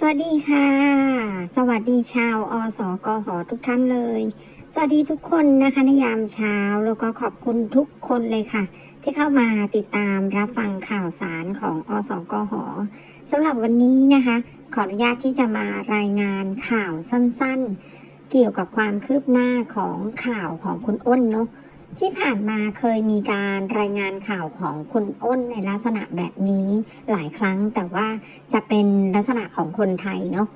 สวัสดีค่ะ สวัสดีชาวอสกหทุกท่านเลย สวัสดีทุกคนนะคะในยามเช้าแล้วก็ขอบคุณทุกคนเลยค่ะ ที่เข้ามาติดตามรับฟังข่าวสารของอสกหสำหรับวันนี้นะคะ ขออนุญาตที่จะมารายงานข่าวสั้นๆ เกี่ยวกับความคืบหน้าของข่าวของคุณอ้นเนาะ ที่ผ่านมาเคยมีการรายงานข่าวของคุณอ้นในลักษณะแบบนี้หลายครั้ง แต่ว่าจะเป็นลักษณะของคนไทยเนาะ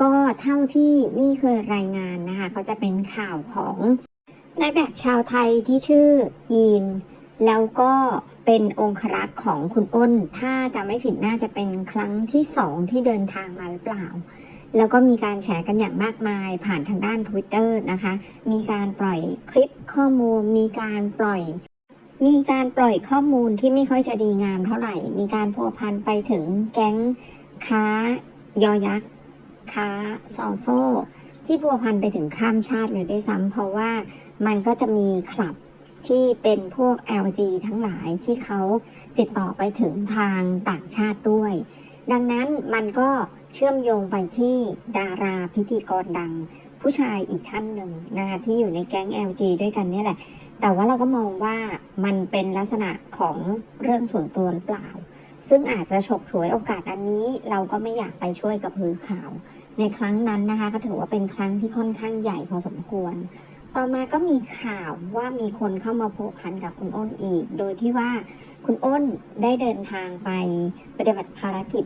ก็เท่าที่นี่เคยรายงานนะคะก็จะเป็นข่าวของนายแบบชาวไทยที่ชื่อยีน แล้วก็เป็นองครักษ์ของคุณอ้น ถ้าจะไม่ผิดน่าจะเป็นครั้งที่สองที่เดินทางมาหรือเปล่า แล้วก็มีการแชร์กันอย่างมากมายผ่านทางด้าน Twitter นะคะ มีการปล่อยคลิปข้อมูล มีการปล่อย มีการปล่อยข้อมูลที่ไม่ค่อยจะดีงามเท่าไหร่ มีการพัวพันไปถึงแก๊งค้ายอยักษ์ค้าซอโซ่ที่พัวพันไปถึงข้ามชาติเลยด้วยซ้ำเพราะว่ามันก็จะมีคลับที่เป็นพวก LG ทั้งหลายที่เขาติดต่อไปถึงทางต่างชาติด้วย ดังนั้นมันก็เชื่อมโยงไปที่ดาราพิธีกรดังผู้ชายอีกท่านหนึ่งนะคะที่อยู่ในแก๊ง LG ด้วยกันนี่แหละ แต่ว่าเราก็มองว่ามันเป็นลักษณะของเรื่องส่วนตัวหรือเปล่า ซึ่งอาจจะฉกฉวยโอกาสอันนี้ เราก็ไม่อยากไปช่วยกับพือข่าว ในครั้งนั้นนะคะก็ถือว่าเป็นครั้งที่ค่อนข้างใหญ่พอสมควร ต่อมาก็มีข่าวว่ามีคนเข้ามาผูกพันกับคุณอ้นอีก โดยที่ว่าคุณอ้นได้เดินทางไปปฏิบัติภารกิจ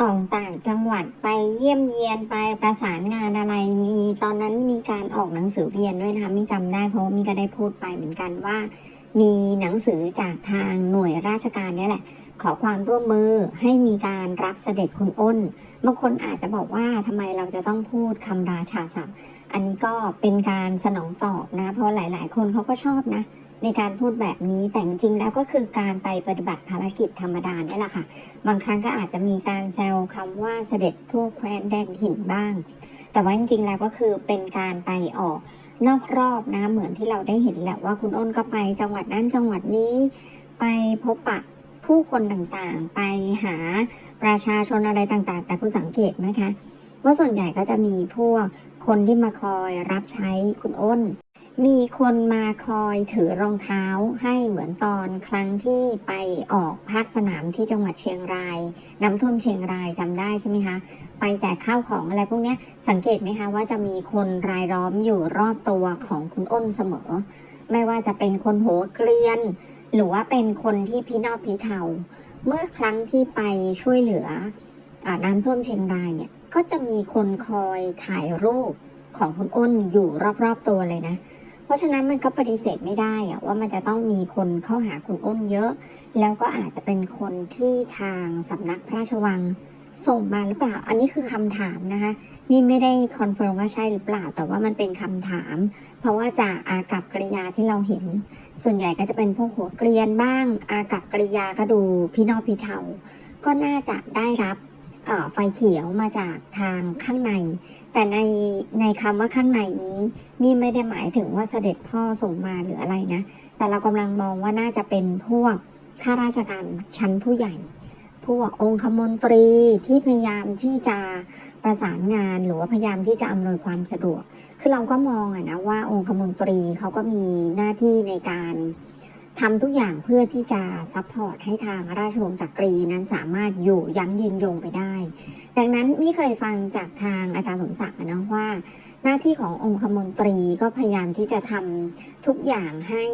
ออกต่างจังหวัดไปเยี่ยมเยียนไปประสานงานอะไรมีตอนนั้นมีการออกหนังสือเวียนด้วยนะคะมีจำได้เพราะามีก็ได้พูดไปเหมือนกันว่า มีหนังสือจากทางหน่วยราชการนี่แหละ ขอความร่วมมือให้มีการรับเสด็จคุณอ้นบางคนอาจจะบอกว่าทำไมเราจะต้องพูดคำราชาศัพท์ อันนี้ก็เป็นการสนองตอบนะ เพราะหลาย ๆ คนเขาก็ชอบนะ ในการพูดแบบนี้แต่จริงๆแล้วก็คือการไปปฏิบัติภารกิจธรรมดาเนี่ยแหละค่ะ บางครั้งก็อาจจะมีการแซวคำว่าเสด็จทั่วแคว้นแดนถิ่นบ้าง แต่ว่าจริงๆแล้วก็คือเป็นการไปออกนอกรอบนะเหมือนที่เราได้เห็นแหละว่าคุณอ้นก็ไปจังหวัดนั้นจังหวัดนี้ ไปพบปะผู้คนต่างๆ ไปหาประชาชนอะไรต่างๆ แต่คุณสังเกตไหมคะ ว่าส่วนใหญ่ก็จะมีพวกคนที่มาคอยรับใช้คุณอ้น มีคนมาคอยถือรองเท้าให้เหมือนตอนครั้งที่ไปออกภาคสนามที่จังหวัดเชียงราย น้ำท่วมเชียงรายจำได้ใช่ไหมคะ ไปแจกข้าวของอะไรพวกนี้สังเกตไหมคะว่าจะมีคนรายล้อมอยู่รอบตัวของคุณอ้นเสมอ ไม่ว่าจะเป็นคนหัวเกรียน หรือว่าเป็นคนที่พินอบพิเทาเมื่อครั้งที่ไปช่วยเหลืออน้ำท่วมเชียงรายเนี่ย ก็จะมีคนคอยถ่ายรูปของคุณอ้นอยู่รอบๆตัวเลยนะ เพราะฉะนั้นมันก็ปฏิเสธไม่ได้อะว่ามันจะต้องมีคนเข้าหาคุณอ้นเยอะ แล้วก็อาจจะเป็นคนที่ทางสำนักพระราชวังส่งมาหรือเปล่า อันนี้คือคำถามนะคะ นี่ไม่ได้คอนเฟิร์มว่าใช่หรือเปล่า แต่ว่ามันเป็นคำถาม เพราะว่าจากอากับกริยาที่เราเห็น ส่วนใหญ่ก็จะเป็นพวกหัวเกรียนบ้าง อากับกริยาก็ดูพี่นอกพี่เทา ก็น่าจะได้รับ ไฟเขียวมาจากทางข้างใน แต่ในในคำว่าข้างในนี้ นี่ไม่ได้หมายถึงว่าเสด็จพ่อส่งมาหรืออะไรนะ แต่เรากำลังมองว่าน่าจะเป็นพวกข้าราชการชั้นผู้ใหญ่พวกองคมนตรีที่พยายามที่จะประสานงานหรือว่าพยายามที่จะอำนวยความสะดวก คือเราก็มองอะนะว่าองคมนตรีเขาก็มีหน้าที่ในการ ทำทุกอย่างเพื่อที่จะซัพพอร์ตให้ทางราชวงศ์จักรีนั้นสามารถอยู่ยั้งยืนยงไปได้ ดังนั้นนี่เคยฟังจากทางอาจารย์สมศักดิ์นะว่า หน้าที่ขององคมนตรีก็พยายามที่จะทำทุกอย่างให้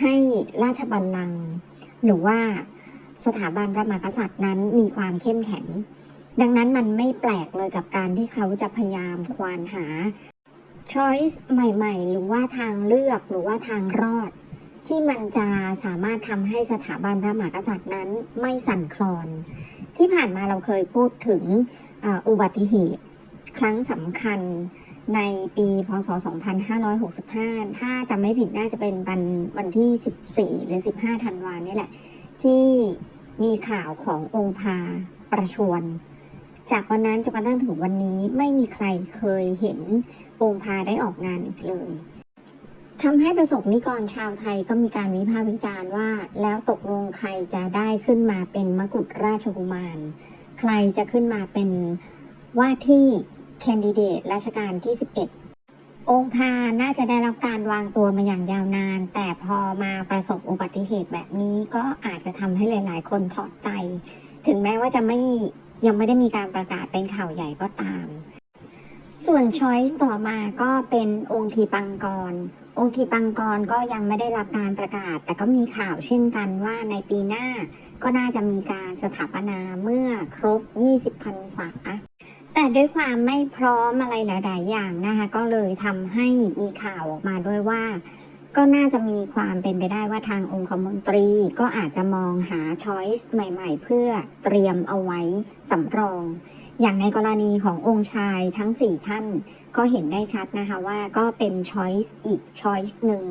ให้ราชบัลลังก์หรือว่าสถาบันพระมหากษัตริย์นั้นมีความเข้มแข็ง ดังนั้นมันไม่แปลกเลยกับการที่เขาจะพยายามควานหา choice ใหม่ ๆ หรือว่าทางเลือกหรือว่าทางรอด ที่มันจะสามารถทำให้สถาบันพระมหากษัตริย์นั้นไม่สั่นคลอน ที่ผ่านมาเราเคยพูดถึงอุบัติเหตุครั้งสำคัญในปีพศ 2565 ถ้าจำไม่ผิดน่าจะเป็นวันวันที่ 14 หรือ 15 ธันวานี่แหละ ที่มีข่าวขององค์พาประชวรจากวันนั้นจนกระทั่งถึงวันนี้ไม่มีใครเคยเห็นองค์พาได้ออกงานอีกเลย ทำให้ประสบนิกรชาวไทยก็มีการวิพากษ์วิจารณ์ว่า แล้วตกลงใครจะได้ขึ้นมาเป็นมกุฎราชกุมาร ใครจะขึ้นมาเป็นว่าที่แคนดิเดตราชการที่ 11 องค์พาน่าจะได้รับการวางตัวมาอย่างยาวนาน แต่พอมาประสบอุบัติเหตุแบบนี้ก็อาจจะทำให้หลาย ๆ คนถอดใจ ถึงแม้ว่าจะไม่ยังไม่ได้มีการประกาศเป็นข่าวใหญ่ก็ตาม ส่วน Choice ต่อมาก็เป็นองค์ทีปังกร องค์คีปังกรก็ยังไม่ได้รับการประกาศ แต่ก็มีข่าวเช่นกันว่าในปีหน้าก็น่าจะมีการสถาปนาเมื่อครบ 20พรรษาแต่ด้วยความไม่พร้อมอะไรหลาย ๆ อย่างนะคะก็เลยทำให้มีข่าวออกมาด้วยว่า ก็น่าจะมีความเป็นไปได้ว่าทางองคมนตรีก็อาจจะมองหาช้อยส์ใหม่ ๆ เพื่อเตรียมเอาไว้สำรอง อย่างในกรณีขององค์ชายทั้ง 4 ท่าน ก็เห็นได้ชัดนะคะว่าก็เป็นช้อยส์อีกช้อยส์หนึ่ง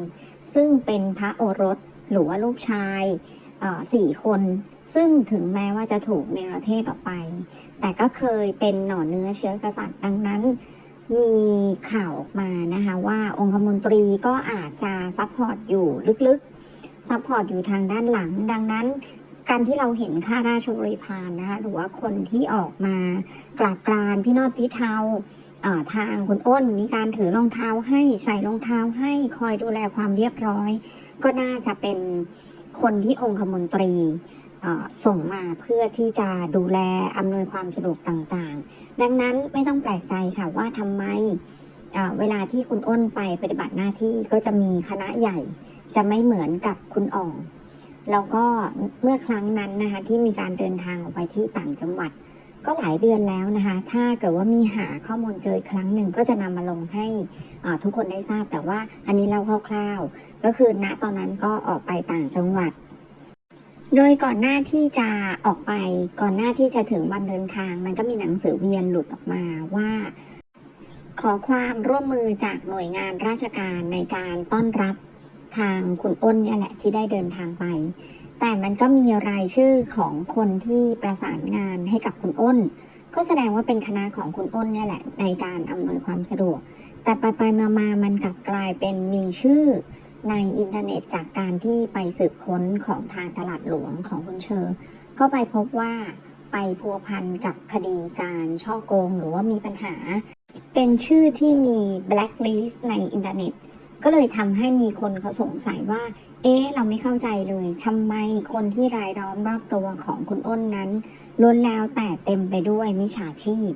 ซึ่งเป็นพระโอรสหรือว่าลูกชายอ่อสี่คน ซึ่งถึงแม้ว่าจะถูกเนรเทศออกไป แต่ก็เคยเป็นหน่อเนื้อเชื้อกษัตริย์ดังนั้น มีข่าวออกมานะคะว่าองคมนตรีก็อาจจะซัพพอร์ตอยู่ลึกๆซัพพอร์ตอยู่ทางด้านหลัง ดังนั้นการที่เราเห็นข้าราชบริพารนะคะหรือว่าคนที่ออกมากราบกรานพี่นอดพี่เทาทางคุณอ้นมีการถือรองเท้าให้ใส่รองเท้าให้คอยดูแลความเรียบร้อย ก็น่าจะเป็นคนที่องคมนตรี ส่งมาเพื่อที่จะดูแลอำนวยความสะดวกต่างๆ ดังนั้นไม่ต้องแปลกใจค่ะว่าทำไมเวลาที่คุณอ้นไปปฏิบัติหน้าที่ก็จะมีคณะใหญ่ จะไม่เหมือนกับคุณอ่องแล้วก็เมื่อครั้งนั้นนะคะที่มีการเดินทางออกไปที่ต่างจังหวัด ก็หลายเดือนแล้วนะคะ ถ้าเกิดว่ามีหาข้อมูลเจอครั้งหนึ่งก็จะนำมาลงให้ทุกคนได้ทราบ แต่ว่าอันนี้เล่าคร่าวๆ ก็คือณตอนนั้นก็ออกไปต่างจังหวัด โดยก่อนหน้าที่จะออกไปก่อนหน้าที่จะถึงวันเดินทาง มันก็มีหนังสือเวียนหลุดออกมาว่า ขอความร่วมมือจากหน่วยงานราชการในการต้อนรับทางคุณอ้นเนี่ยแหละที่ได้เดินทางไป แต่มันก็มีรายชื่อของคนที่ประสานงานให้กับคุณอ้น ก็แสดงว่าเป็นคณะของคุณอ้นเนี่ยแหละในการอำนวยความสะดวก แต่ไปไปมามามันกลับกลายเป็นมีชื่อ ในอินเทอร์เน็ตจากการที่ไปสืบค้นของทางตลาดหลวงของคุณเชอร์ก็ไปพบว่าไปพัวพันกับคดีการช่อโกงหรือว่ามีปัญหา เป็นชื่อที่มี blacklist ในอินเทอร์เน็ต ก็เลยทำให้มีคนเขาสงสัยว่า เอ๊ะ เราไม่เข้าใจเลยทำไมคนที่รายล้อมรอบตัวของคุณอ้นนั้นล้วนแล้วแต่เต็มไปด้วยมิจฉาชีพ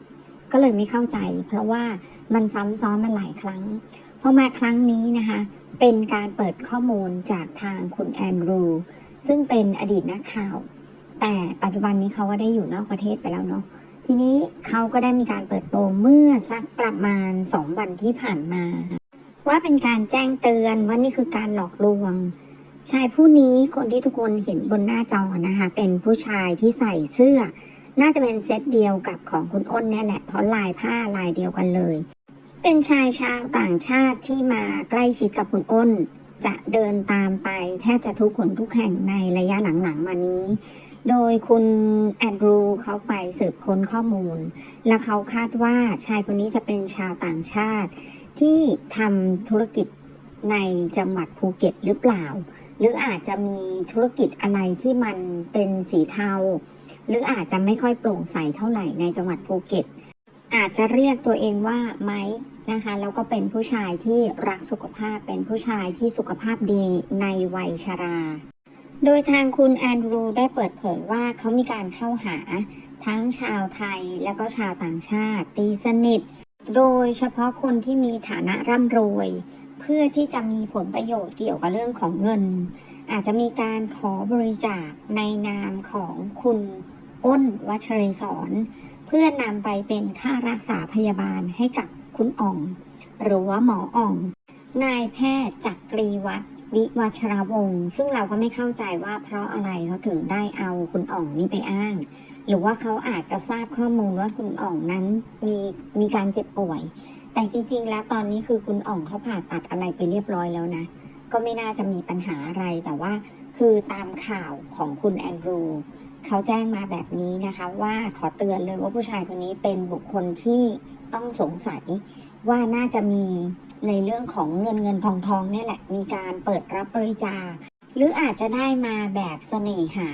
ก็เลยไม่เข้าใจ เพราะว่ามันซ้ำซ้อนมาหลายครั้ง พอมาครั้งนี้นะคะ เป็นการเปิดข้อมูลจากทางคุณแอนดรู ซึ่งเป็นอดีตนักข่าว แต่ปัจจุบันนี้เขาก็ได้อยู่นอกประเทศไปแล้วเนาะทีนี้เขาก็ได้มีการเปิดโปงเมื่อสักประมาณสองวันที่ผ่านมา ว่าเป็นการแจ้งเตือนว่านี่คือการหลอกลวงชายผู้นี้คนที่ทุกคนเห็นบนหน้าจอนะคะ เป็นผู้ชายที่ใส่เสื้อ น่าจะเป็นเซตเดียวกับของคุณอ้นเนี่ยแหละ เพราะลายผ้าลายเดียวกันเลย เป็นชายชาวต่างชาติที่มาใกล้ชิดกับคุณอ้น จะเดินตามไปแทบจะทุกคนทุกแห่งในระยะหลังๆ มานี้ โดยคุณแอนดรูเขาไปสืบค้นข้อมูล และเขาคาดว่าชายคนนี้จะเป็นชาวต่างชาติ ที่ทำธุรกิจในจังหวัดภูเก็ตหรือเปล่า หรืออาจจะมีธุรกิจอะไรที่มันเป็นสีเทา หรืออาจจะไม่ค่อยโปร่งใสเท่าไหร่ในจังหวัดภูเก็ต อาจจะเรียกตัวเองว่าไมค์ นะคะแล้วก็เป็นผู้ชายที่รักสุขภาพเป็นผู้ชายที่สุขภาพดีในวัยชรา โดยทางคุณแอนดรูได้เปิดเผยว่าเขามีการเข้าหาทั้งชาวไทยและก็ชาวต่างชาติ ตีสนิท โดยเฉพาะคนที่มีฐานะร่ำรวย เพื่อที่จะมีผลประโยชน์เกี่ยวกับเรื่องของเงิน อาจจะมีการขอบริจาคในนามของคุณอ้นวัชรศรเพื่อนำไปเป็นค่ารักษาพยาบาลให้กับ คุณอ่อง หรือว่าหมออ่อง นายแพทย์จักรีวัฒนวิวัชรวงศ์ซึ่งเราก็ไม่เข้าใจว่าเพราะอะไรเขาถึงได้เอาคุณอ่องนี้ไปอ้าง หรือว่าเขาอาจจะทราบข้อมูลว่าคุณอ่องนั้นมีมีการเจ็บป่วย แต่จริงๆ แล้วตอนนี้คือคุณอ่องเขาผ่าตัดอะไรไปเรียบร้อยแล้วนะ ก็ไม่น่าจะมีปัญหาอะไรแต่ว่าคือตามข่าวของคุณแอนดรูเขาแจ้งมาแบบนี้นะคะว่าขอเตือนเลยว่าผู้ชายคนนี้เป็นบุคคลที่ ต้องสงสัยว่าน่าจะมีในเรื่องของเงินเงินทองทองเนี่ยแหละ มีการเปิดรับบริจาค หรืออาจจะได้มาแบบเสน่หา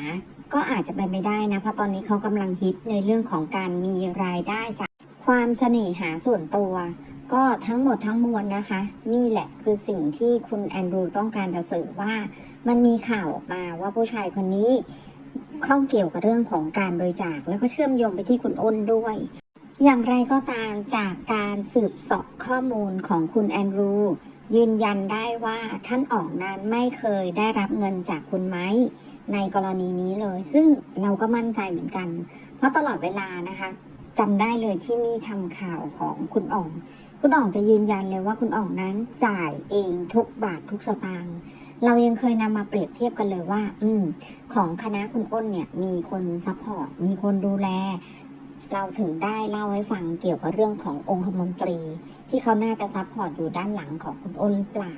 ก็อาจจะเป็นไม่ได้นะ เพราะตอนนี้เขากำลังฮิตในเรื่องของการมีรายได้จากคความเสน่หาส่วนตัว ก็ทั้งหมดทั้งมวลนะคะ นี่แหละคือสิ่งที่คุณแอนดรูต้องการจะสื่อว่ามันมีข่าวออกมาว่าผู้ชายคนนี้ข้องเกี่ยวกับเรื่องของการบริจาคแล้วก็เชื่อมโยงไปที่คุณอ้นด้วย อย่างไรก็ตามจากการสืบสอบข้อมูลของคุณแอนดรู ยืนยันได้ว่าท่านออกนั้นไม่เคยได้รับเงินจากคุณไม้ในกรณีนี้เลย ซึ่งเราก็มั่นใจเหมือนกัน เพราะตลอดเวลานะคะจำได้เลยที่มีทำข่าวของคุณอ่อง คุณอ่องจะยืนยันเลยว่าคุณอ่องนั้นจ่ายเองทุกบาททุกสตางค์เรายังเคยนำมาเปรียบเทียบกันเลยว่า อืม ของคณะคุณอ้นเนี่ย มีคนซัพพอร์ต มีคนดูแล เราถึงได้เล่าให้ฟังเกี่ยวกับเรื่องขององคมนตรี ที่เขาน่าจะซัพพอร์ตอยู่ด้านหลังของคุณอ้นเปล่า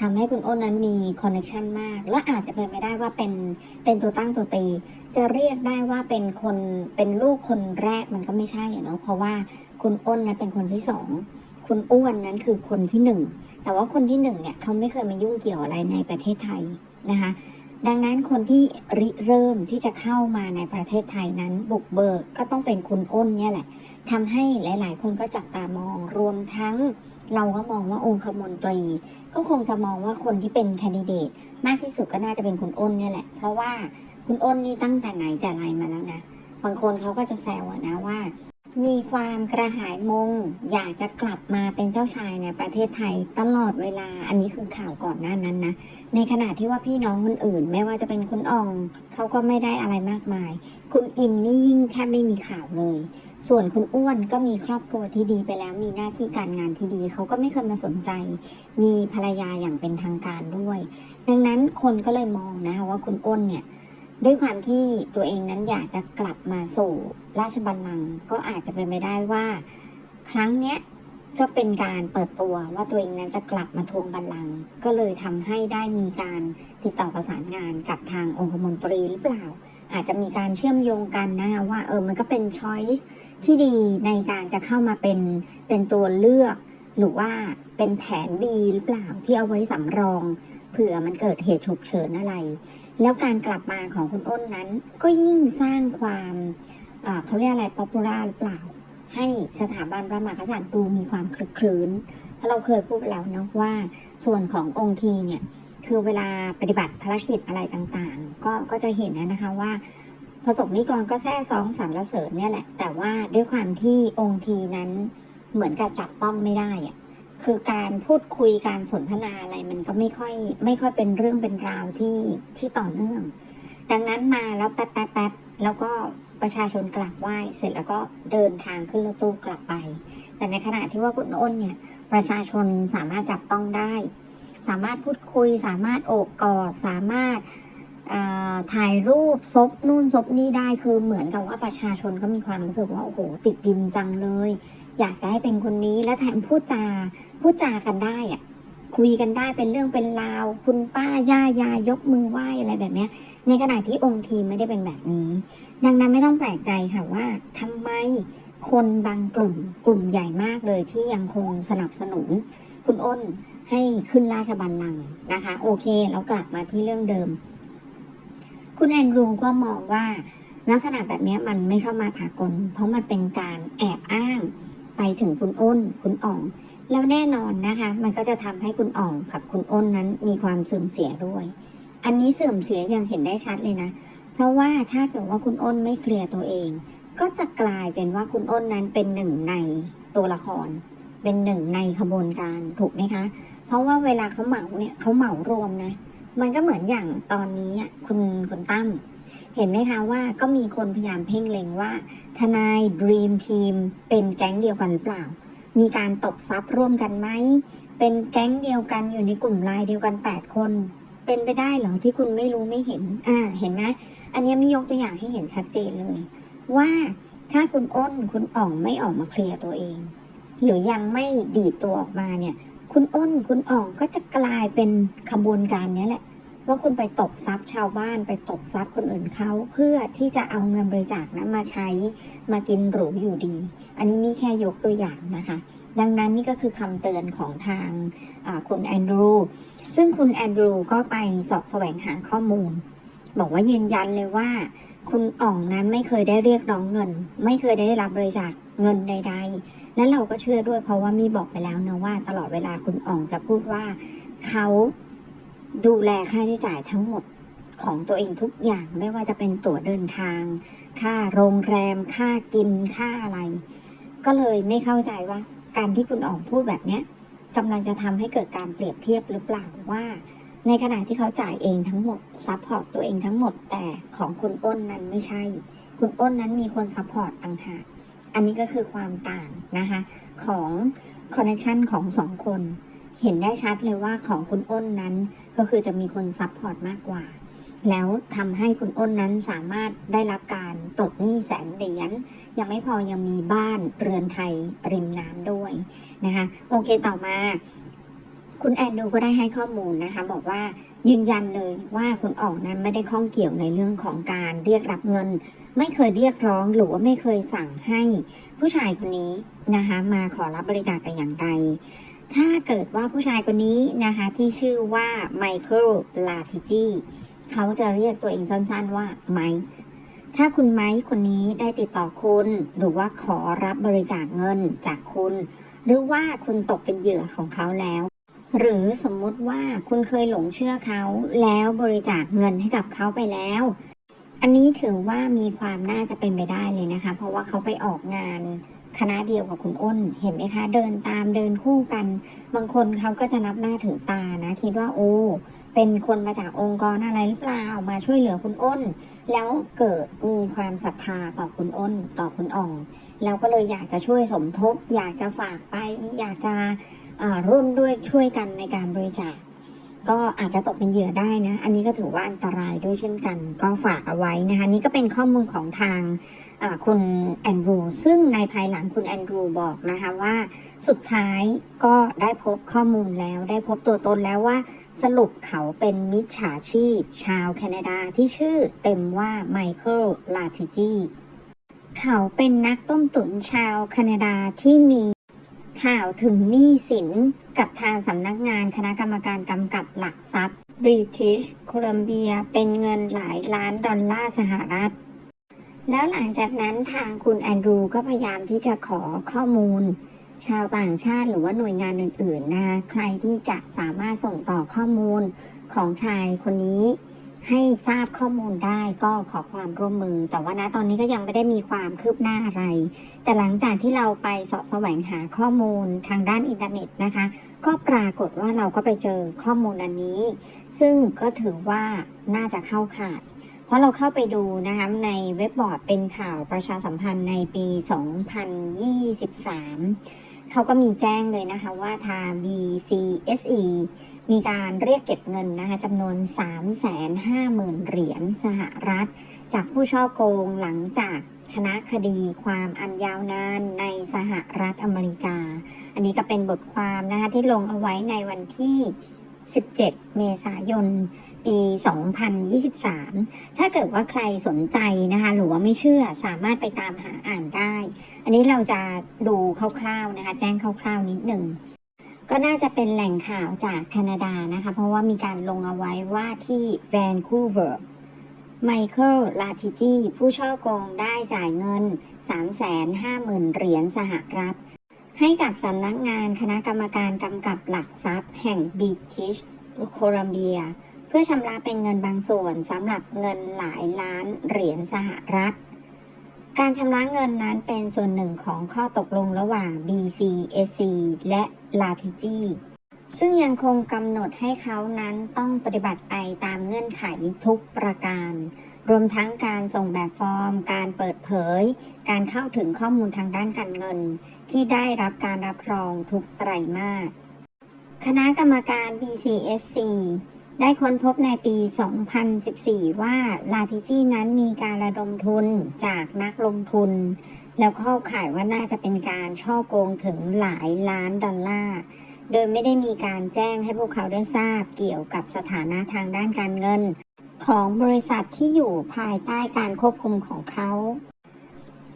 ทำให้คุณอ้นนั้นมีคอนเนคชันมาก และอาจจะเป็นไม่ได้ว่าเป็นเป็นตัวตั้งตัวตี จะเรียกได้ว่าเป็นคนเป็นลูกคนแรกมันก็ไม่ใช่เนาะเพราะว่าคุณอ้นนั้นเป็นคนที่สองคุณอ้วนนั้นคือคนที่หนึ่งแต่ว่าคนที่หนึ่งเนี่ยเขาไม่เคยมายุ่งเกี่ยวอะไรในประเทศไทยนะคะ ดังนั้นคนที่ริเริ่มที่จะเข้ามาในประเทศไทยนั้น บุกเบิกก็ต้องเป็นคุณอ้นเนี่ยแหละทำให้หลาย ๆ คนก็จับตามองรวมทั้ง เราก็มองว่าองคมนตรี ก็คงจะมองว่าคนที่เป็นแคนดิเดตมากที่สุดก็น่าจะเป็นคุณอ้นเนี่ยแหละ เพราะว่าคุณอ้นนี่ตั้งแต่ไหนแต่ไรมาแล้วนะบางคนเขาก็จะแซวนะว่า มีความกระหายมง อยากจะกลับมาเป็นเจ้าชายในประเทศไทยตลอดเวลา อันนี้คือข่าวก่อนหน้านั้นนะ ในขณะที่ว่าพี่น้องคนอื่น ไม่ว่าจะเป็นคุณอองเขาก็ไม่ได้อะไรมากมาย คุณอิมนี่ยิ่งแทบไม่มีข่าวเลย ส่วนคุณอ้วนก็มีครอบครัวที่ดีไปแล้ว มีหน้าที่การงานที่ดีเขาก็ไม่เคยมาสนใจ มีภรรยาอย่างเป็นทางการด้วย ดังนั้นคนก็เลยมองนะคะว่าคุณอ้นเนี่ย ด้วยความที่ตัวเองนั้นอยากจะกลับมาสู่ราชบัลลังก์ก็อาจจะเป็นไปได้ว่า ครั้งเนี้ยก็เป็นการเปิดตัวว่าตัวเองนั้นจะกลับมาทวงบัลลังก์ก็เลยทำให้ได้มีการติดต่อประสานงานกับทางองคมนตรีหรือเปล่า อาจจะมีการเชื่อมโยงกันนะคะว่าเออมันก็เป็นช้อยส์ที่ดีในการจะเข้ามาเป็นเป็นตัวเลือก หรือว่าเป็นแผน B หรือเปล่าที่เอาไว้สำรอง เผื่อมันเกิดเหตุฉุกเฉินอะไร แล้วการกลับมาของคุณอ้นนั้น ก็ยิ่งสร้างความเขาเรียกอะไรป๊อปปูล่าหรือเปล่า ให้สถาบันพระมหากษัตริย์ดูมีความคลึกคลื้นเพราะเราเคยพูดไปแล้วนะว่าส่วนขององค์ทีเนี่ยคือเวลาปฏิบัติภารกิจอะไรต่างๆ ก็ก็จะเห็นนะคะว่าประสบนิกรก็แท้ซองสรรเสริญเนี่ยแหละ แต่ว่าด้วยความที่องค์ทีนั้นเหมือนกับจับต้องไม่ได้อะ คือการพูดคุยการสนทนาอะไรมันก็ไม่ค่อย ไม่ค่อยเป็นเรื่องเป็นราวที่ที่ต่อเนื่อง ดังนั้นมาแล้วแป๊บแป๊บแป๊บแล้วก็ประชาชนกลับไหว้เสร็จแล้วก็เดินทางขึ้นรถตู้กลับไป แต่ในขณะที่ว่าคุณอ้นเนี่ย ประชาชนสามารถจับต้องได้ สามารถพูดคุย สามารถโอบกอดสามารถถ่ายรูปซบนู่นซบนี่ได้คือเหมือนกับว่าประชาชนก็มีความรู้สึกว่าโอ้โหติดดินจังเลย อยากจะให้เป็นคนนี้แล้วแถมพูดจาพูดจากันได้อะคุยกันได้เป็นเรื่องเป็นราว คุณป้าย่ายายยกมือไหว้อะไรแบบนี้ในขณะที่องค์ทีมไม่ได้เป็นแบบนี้ ดังนั้นไม่ต้องแปลกใจค่ะว่าทำไมคนบางกลุ่มกลุ่มใหญ่มากเลยที่ยังคงสนับสนุน คุณอ้นให้ขึ้นราชบัลลังก์นะคะ โอเคเรากลับมาที่เรื่องเดิม คุณแอนดรูก็มองว่าลักษณะแบบนี้มันไม่ชอบมาพากล เพราะมันเป็นการแอบอ้าง ไปถึงคุณอ้น คุณอ่อง แล้วแน่นอนนะคะ มันก็จะทำให้คุณอ่องกับคุณอ้นนั้นมีความเสื่อมเสียด้วย อันนี้เสื่อมเสียอย่างเห็นได้ชัดเลยนะ เพราะว่าถ้าเกิดว่าคุณอ้นไม่เคลียร์ตัวเอง ก็จะกลายเป็นว่าคุณอ้นนั้นเป็นหนึ่งในตัวละคร เป็นหนึ่งในขบวนการถูกไหมคะ เพราะว่าเวลาเขาเหมาเนี่ยเขาเหมารวมนะ มันก็เหมือนอย่างตอนนี้คุณคุณตั้ม เห็นไหมคะว่าก็มีคนพยายามเพ่งเล็งว่า ทนายดรีมทีมเป็นแก๊งเดียวกันหรือเปล่า มีการตบทรัพย์ร่วมกันไหม เป็นแก๊งเดียวกันอยู่ในกลุ่มไลน์เดียวกัน 8 คน เป็นไปได้เหรอที่คุณไม่รู้ไม่เห็น อ่า เห็นไหมอันนี้มียกตัวอย่างให้เห็นชัดเจนเลย ว่าถ้าคุณอ้นคุณอ่องไม่ออกมาเคลียร์ตัวเอง หรือยังไม่ดีดตัวออกมาเนี่ย คุณอ้นคุณอ่องก็จะกลายเป็นขบวนการนี้แหละ ว่าคุณไปตบทรัพย์ชาวบ้านไปตบทรัพย์คนอื่นเขาเพื่อที่จะเอาเงินบริจาคนั้นมาใช้มากินหรูอยู่ดี อันนี้มีแค่ยกตัวอย่างนะคะ ดังนั้นนี่ก็คือคำเตือนของทางคุณแอนดรูซึ่งคุณแอนดรูก็ไปสอบแสวงหาข้อมูล บอกว่ายืนยันเลยว่า คุณอ่องนั้นไม่เคยได้เรียกร้องเงิน ไม่เคยได้รับบริจาคเงินใด ๆ และเราก็เชื่อด้วยเพราะว่ามีบอกไปแล้วนะว่า ตลอดเวลาคุณอ่องจะพูดว่าเขา ดูแลค่าใช้จ่ายทั้งหมดของตัวเองทุกอย่างไม่ว่าจะเป็นตั๋วเดินทาง ค่าโรงแรม ค่ากินค่าอะไร ก็เลยไม่เข้าใจว่า การที่คุณอ่องพูดแบบเนี้ยกำลังจะทำให้เกิดการเปรียบเทียบหรือเปล่าว่า ในขณะที่เขาจ่ายเองทั้งหมดซัพพอร์ตตัวเองทั้งหมดแต่ของคุณอ้นนั้นไม่ใช่ คุณอ้นนั้นมีคนซัพพอร์ตต่างหากอันนี้ก็คือความต่างนะคะของคอนเนคชันของสองคน เห็นได้ชัดเลยว่าของคุณอ้นนั้นก็คือจะมีคนซัพพอร์ตมากกว่า แล้วทำให้คุณอ้นนั้นสามารถได้รับการปลดหนี้แสนเหรียญยังไม่พอยังมีบ้านเรือนไทยริมน้ำด้วยนะคะโอเคต่อมาคุณแอนดูก็ได้ให้ข้อมูลนะคะบอกว่ายืนยันเลยว่าคุณอองนั้นไม่ได้ข้องเกี่ยวในเรื่องของการเรียกรับเงิน ไม่เคยเรียกร้องหรือว่าไม่เคยสั่งให้ผู้ชายคนนี้นะคะมาขอรับบริจาคแต่อย่างใด ถ้าเกิดว่าผู้ชายคนนี้นะคะที่ชื่อว่าไมเคิลลาทิจีเขาจะเรียกตัวเองสั้นๆว่าไมค์ถ้าคุณไมค์คนนี้ได้ติดต่อคุณ หรือว่าขอรับบริจาคเงินจากคุณ หรือว่าคุณตกเป็นเหยื่อของเขาแล้ว หรือสมมุติว่าคุณเคยหลงเชื่อเขาแล้วบริจาคเงินให้กับเขาไปแล้ว อันนี้ถือว่ามีความน่าจะเป็นไปได้เลยนะคะ เพราะว่าเขาไปออกงาน คณะเดียวกับคุณอ้นเห็นไหมคะ เดินตามเดินคู่กัน บางคนเขาก็จะนับหน้าถือตานะ คิดว่าโอ้เป็นคนมาจากองค์กรอะไรหรือเปล่ามาช่วยเหลือคุณอ้น แล้วเกิดมีความศรัทธาต่อคุณอ้น ต่อคุณอ่องแล้วก็เลยอยากจะช่วยสมทบ อยากจะฝากไป อยากจะร่วมด้วยช่วยกันในการบริจาค ก็อาจจะตกเป็นเหยื่อได้นะ อันนี้ก็ถือว่าอันตรายด้วยเช่นกัน ก็ฝากเอาไว้นะคะ นี่ก็เป็นข้อมูลของทางคุณแอนดรูซึ่งในภายหลังคุณแอนดรูบอกนะคะว่าสุดท้ายก็ได้พบข้อมูลแล้วได้พบตัวตนแล้วว่า สรุปเขาเป็นมิจฉาชีพ ชาวแคนาดาที่ชื่อเต็มว่าไมเคิลลาทิจีเขาเป็นนักต้มตุ๋นชาวแคนาดาที่มี ข่าวถึงหนี้สินกับทางสำนักงานคณะกรรมการกำกับหลักทรัพย์ British Columbia เป็นเงินหลายล้านดอลลาร์สหรัฐ แล้วหลังจากนั้นทางคุณแอนดรูก็พยายามที่จะขอข้อมูล ชาวต่างชาติหรือว่าหน่วยงานอื่นๆนะคะใครที่จะสามารถส่งต่อข้อมูลของชายคนนี้ ให้ทราบข้อมูลได้ก็ขอความร่วมมือ แต่ว่านะตอนนี้ก็ยังไม่ได้มีความคืบหน้าอะไร แต่หลังจากที่เราไปเสาะแสวงหาข้อมูลทางด้านอินเทอร์เน็ตนะคะ ก็ปรากฏว่าเราก็ไปเจอข้อมูลอันนี้ ซึ่งก็ถือว่าน่าจะเข้าข่าย เพราะเราเข้าไปดูนะคะในเว็บบอร์ดเป็นข่าวประชาสัมพันธ์ในปี 2023 เขาก็มีแจ้งเลยนะคะว่าทาง BCSE มีการเรียกเก็บเงินนะคะจำนวน 350,000 เหรียญสหรัฐ จากผู้ช่อโกงหลังจากชนะคดีความอันยาวนานในสหรัฐอเมริกา อันนี้ก็เป็นบทความนะคะที่ลงเอาไว้ในวันที่ 17 เมษายน ปี 2023 ถ้าเกิดว่าใครสนใจนะคะหรือว่าไม่เชื่อสามารถไปตามหาอ่านได้ อันนี้เราจะดูคร่าวๆนะคะ แจ้งคร่าวๆนิดหนึ่งก็น่าจะเป็นแหล่งข่าวจากแคนาดานะคะ เพราะว่ามีการลงเอาไว้ว่าที่แวนคูเวอร์ไมเคิล ลาทิจีผู้ช่อโกงได้จ่ายเงิน 350,000 เหรียญสหรัฐ ให้กับสำนักงานคณะกรรมการกำกับหลักทรัพย์แห่งบิทิชโคลัมเบีย เพื่อชำระเป็นเงินบางส่วนสำหรับเงินหลายล้านเหรียญสหรัฐ การชำระเงินนั้นเป็นส่วนหนึ่งของข้อตกลงระหว่าง BCSC และ Latiji ซึ่งยังคงกำหนดให้เขานั้นต้องปฏิบัติไปตามเงื่อนไขทุกประการ รวมทั้งการส่งแบบฟอร์ม การเปิดเผย การเข้าถึงข้อมูลทางด้านการเงิน ที่ได้รับการรับรองทุกไตรมาส คณะกรรมการ BCSC ได้ค้นพบในปี 2014 ว่าลาทิจีนั้นมีการระดมทุนจากนักลงทุน แล้วเข้าข่ายว่าน่าจะเป็นการช่อโกงถึงหลายล้านดอลลาร์ โดยไม่ได้มีการแจ้งให้พวกเขาได้ทราบเกี่ยวกับสถานะทางด้านการเงิน ของบริษัทที่อยู่ภายใต้การควบคุมของเขา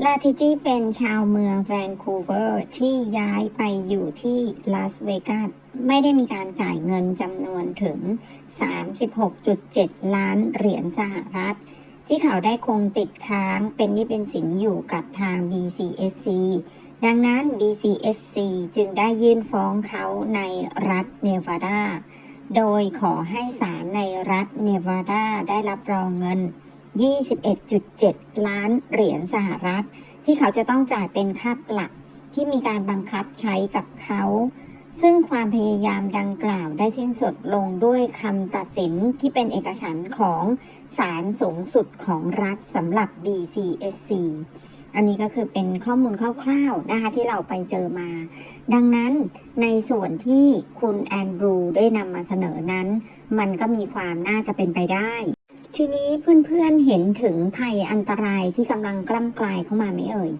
ลาทิจีเป็นชาวเมืองแวนคูเวอร์ที่ย้ายไปอยู่ที่ลาสเวกัสไม่ได้มีการจ่ายเงินจำนวนถึง 36.7 ล้านเหรียญสหรัฐ ที่เขาได้คงติดค้างเป็นนี้เป็นสินอยู่กับทาง BCSC ดังนั้น BCSC จึงได้ยื่นฟ้องเขาในรัฐเนวาดา โดยขอให้ศาลในรัฐเนวาดาได้รับรองเงิน 21.7 ล้านเหรียญสหรัฐ ที่เขาจะต้องจ่ายเป็นค่าปรับที่มีการบังคับใช้กับเขา ซึ่งความพยายามดังกล่าวได้สิ้นสุดลงด้วยคำตัดสินที่เป็นเอกฉันท์ของศาลสูงสุดของรัฐสำหรับ BCSC อันนี้ก็คือเป็นข้อมูลคร่าวๆนะคะที่เราไปเจอมา ดังนั้นในส่วนที่คุณแอนดรูได้นำมาเสนอนั้น มันก็มีความน่าจะเป็นไปได้ ทีนี้เพื่อนๆเห็นถึงภัยอันตรายที่กำลังกล้ำกลายเข้ามาไหมเอ่ย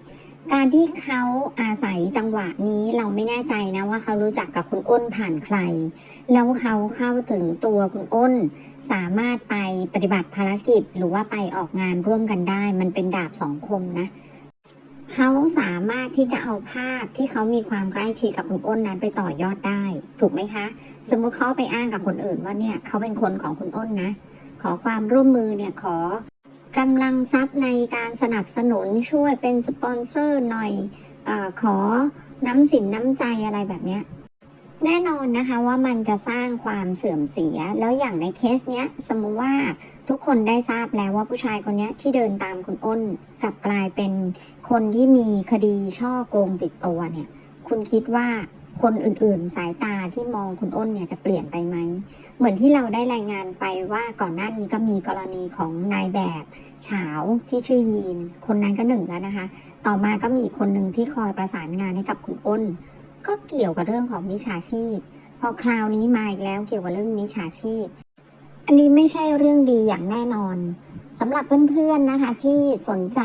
การที่เขาอาศัยจังหวะนี้เราไม่แน่ใจนะว่าเขารู้จักกับคุณอ้นผ่านใคร แล้วเขาเข้าถึงตัวคุณอ้น สามารถไปปฏิบัติภารกิจ หรือว่าไปออกงานร่วมกันได้ มันเป็นดาบสองคมนะเขาสามารถที่จะเอาภาพที่เขามีความใกล้ชิดกับคุณอ้นนั้นไปต่อยอดได้ ถูกไหมคะ สมมุติเขาไปอ้างกับคนอื่นว่าเนี่ยเขาเป็นคนของคุณอ้นนะ ขอความร่วมมือเนี่ยขอกำลังทรัพย์ในการสนับสนุนช่วยเป็นสปอนเซอร์หน่อยอขอน้ำสินน้ำใจอะไรแบบเนี้ยแน่นอนนะคะว่ามันจะสร้างความเสื่อมเสีย แล้วอย่างในเคสเนี้ย สมมุติว่าทุกคนได้ทราบแล้วว่าผู้ชายคนเนี้ยที่เดินตามคุณอ้นกลับกลายเป็นคนที่มีคดีช่อโกงติดตัวเนี่ย คุณคิดว่า คนอื่นๆ สายตาที่มองคุณอ้นเนี่ยจะเปลี่ยนไปไหม เหมือนที่เราได้รายงานไปว่าก่อนหน้านี้ก็มีกรณีของนายแบบเฉาที่ชื่อยีน คนนั้นก็หนึ่งแล้วนะคะ ต่อมาก็มีคนหนึ่งที่คอยประสานงานให้กับคุณอ้น ก็เกี่ยวกับเรื่องของมิจฉาชีพ พอคราวนี้มาอีกแล้วเกี่ยวกับเรื่องมิจฉาชีพ อันนี้ไม่ใช่เรื่องดีอย่างแน่นอนสำหรับเพื่อนๆนะคะที่สนใจ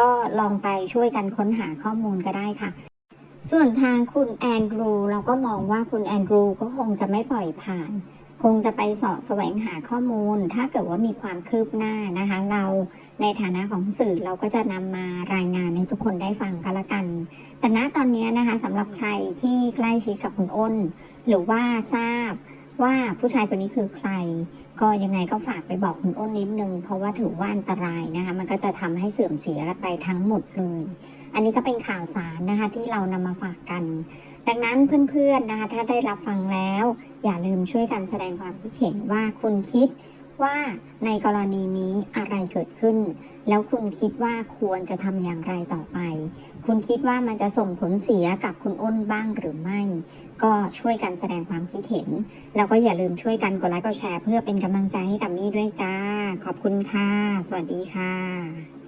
ก็ลองไปช่วยกันค้นหาข้อมูลก็ได้ค่ะ ส่วนทางคุณแอนดรู เราก็มองว่าคุณแอนดรูก็คงจะไม่ปล่อยผ่าน คงจะไปสอบแสวงหาข้อมูล ถ้าเกิดว่ามีความคืบหน้านะคะ เราในฐานะของสื่อเราก็จะนำมารายงานให้ทุกคนได้ฟังกันละกัน แต่ณตอนนี้นะคะสำหรับใครที่ใกล้ชิดกับคุณอ้น หรือว่าทราบ ว่าผู้ชายคนนี้คือใคร ก็ยังไงก็ฝากไปบอกคุณอ้นนิดนึง เพราะว่าถือว่าอันตรายนะคะ มันก็จะทำให้เสื่อมเสียกันไปทั้งหมดเลย อันนี้ก็เป็นข่าวสารนะคะที่เรานำมาฝากกัน ดังนั้นเพื่อนๆนะคะ ถ้าได้รับฟังแล้ว อย่าลืมช่วยกันแสดงความคิดเห็นว่าคุณคิด ว่าในกรณีนี้อะไรเกิดขึ้น แล้วคุณคิดว่าควรจะทำอย่างไรต่อไป คุณคิดว่ามันจะส่งผลเสียกับคุณอ้นบ้างหรือไม่ ก็ช่วยกันแสดงความคิดเห็น แล้วก็อย่าลืมช่วยกันกดไลค์กดแชร์เพื่อเป็นกำลังใจให้กับมี่ด้วยจ้า ขอบคุณค่ะ สวัสดีค่ะ